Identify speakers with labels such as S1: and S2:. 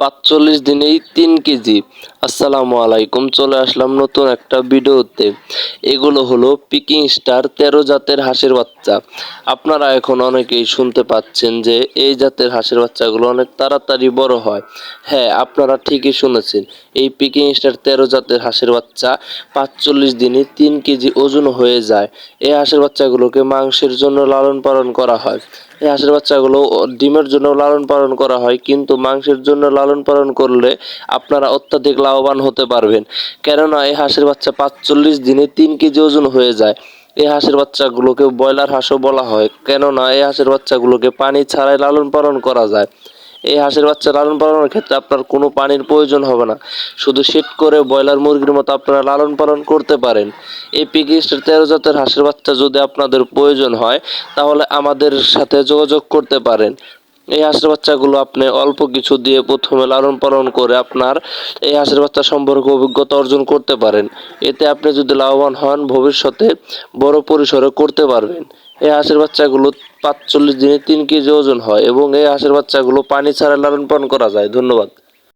S1: পাঁচচল্লিশ দিনেই তিন কেজি। আসসালামু আলাইকুম, চলে আসলাম নতুন একটা ভিডিওতে। এগুলো হলো পিকিং স্টার তেরো জাতের হাঁসের বাচ্চা। আপনারা এখন অনেকেই শুনতে পাচ্ছেন যে এই জাতের হাঁসের বাচ্চাগুলো অনেক তাড়াতাড়ি বড় হয়। হ্যাঁ আপনারা ঠিকই শুনেছেন, এই পিকিং স্টার তেরো জাতের হাঁসের বাচ্চা পাঁচচল্লিশ দিনে তিন কেজি ওজন হয়ে যায়। এই হাঁসের বাচ্চাগুলোকে মাংসের জন্য লালন পালন করা হয়। এই হাঁসের বাচ্চাগুলো ডিমের জন্য লালন পালন করা হয়, কিন্তু মাংসের জন্য লালন পালন করলে আপনারা অত্যাধিক লাভবান হতে পারবেন। কেননা এই হাঁসের বাচ্চা পাঁচচল্লিশ দিনে তিন কেজি ওজন হয়ে যায়। এই হাঁসের বাচ্চাগুলোকে ব্রয়লার হাঁসও বলা হয়। কেননা এই হাঁসের বাচ্চাগুলোকে পানি ছাড়াই লালন পালন করা যায়। এই হাঁসের বাচ্চা লালন পালনের ক্ষেত্রে আপনার কোনো পানির প্রয়োজন হবে না। শুধু সেট করে ব্রয়লার মুরগির মতো আপনারা লালন পালন করতে পারেন। এই পিকিস্টার তেরো জাতের হাঁসের বাচ্চা যদি আপনাদের প্রয়োজন হয়, তাহলে আমাদের সাথে যোগাযোগ করতে পারেন। এই হাঁসের বাচ্চাগুলো আপনি অল্প কিছু দিয়ে প্রথমে লালন পালন করে আপনার এই হাঁসের বাচ্চা সম্পর্কে অভিজ্ঞতা অর্জন করতে পারেন। এতে আপনি যদি লাভবান হন, ভবিষ্যতে বড় পরিসরে করতে পারবেন। এই হাঁসের বাচ্চাগুলো পাঁচচল্লিশ দিনে তিন কেজি ওজন হয় এবং এই হাঁসের বাচ্চাগুলো পানি ছাড়া লালন পালন করা যায়। ধন্যবাদ।